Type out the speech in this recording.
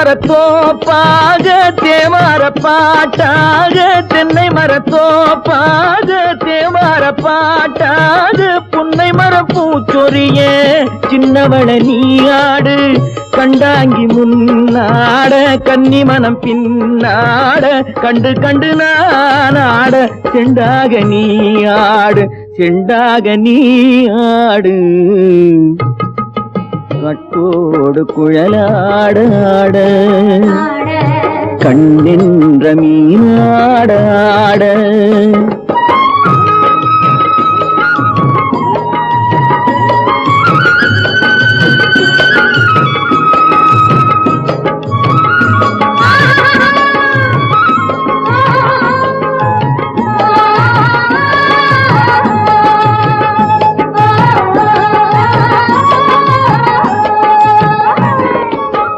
மரத்தோப்பாக தேமார பாட்டாக தென்னை மரத்தோப்பாக தேமார பாட்டாக புன்னை மரப்பூச்சொரிய. சின்னவள நீயாடு கண்டாங்கி முன்னாட கன்னி மனம் பின்னாட கண்டு கண்டு நானாட செண்டாக நீ ஆடு செண்டாக நீ ஆடு. கட்டோடு குழலாட ஆட. கண்ணின்ற மீனாட ஆட.